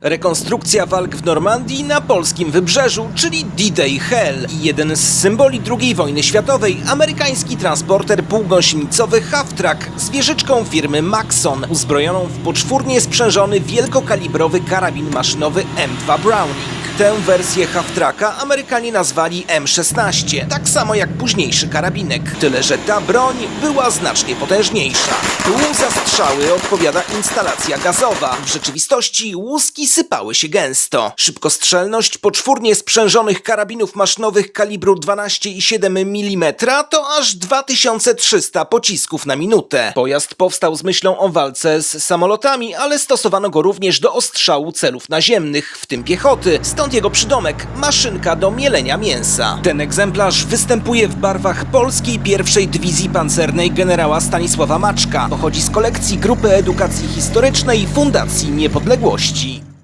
Rekonstrukcja walk w Normandii na polskim wybrzeżu, czyli D-Day Hell. I jeden z symboli II wojny światowej, amerykański transporter półgąsienicowy Half-Track z wieżyczką firmy Maxon, uzbrojoną w poczwórnie sprzężony wielkokalibrowy karabin maszynowy M2 Browning. Tę wersję Half-Tracka Amerykanie nazwali M16, tak samo jak późniejszy karabinek, tyle że ta broń była znacznie potężniejsza. Tu za strzały odpowiada instalacja gazowa. W rzeczywistości łuski sypały się gęsto. Szybkostrzelność poczwórnie sprzężonych karabinów maszynowych kalibru 12,7 mm to aż 2300 pocisków na minutę. Pojazd powstał z myślą o walce z samolotami, ale stosowano go również do ostrzału celów naziemnych, w tym piechoty, stąd jego przydomek maszynka do mielenia mięsa. Ten egzemplarz występuje w barwach polskiej pierwszej dywizji pancernej generała Stanisława Maczka. Pochodzi z kolekcji Grupy Edukacji Historycznej Fundacji Niepodległości.